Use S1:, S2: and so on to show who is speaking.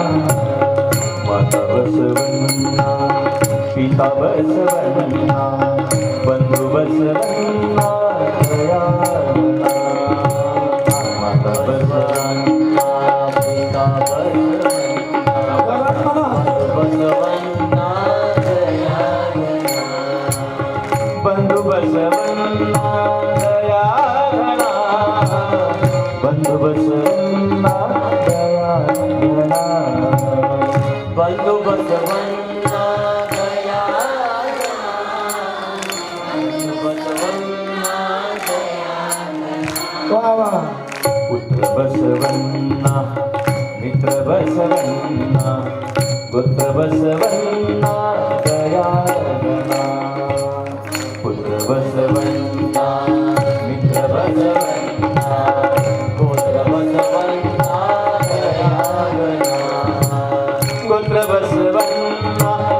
S1: माता बस पिता बसवन्ना बंधू माता बसवन्ना
S2: पिता बसवन्ना बसवन्ना
S1: बंधू बसवन्ना दया बंधू बसवन्ना
S2: बंधू बसवन्ना वा
S3: वा.
S1: पुत्र बसवन्ना मित्र बसवन्ना पुत्र बसवन्ना दया पुत्र बसवन्ना Sivasivanna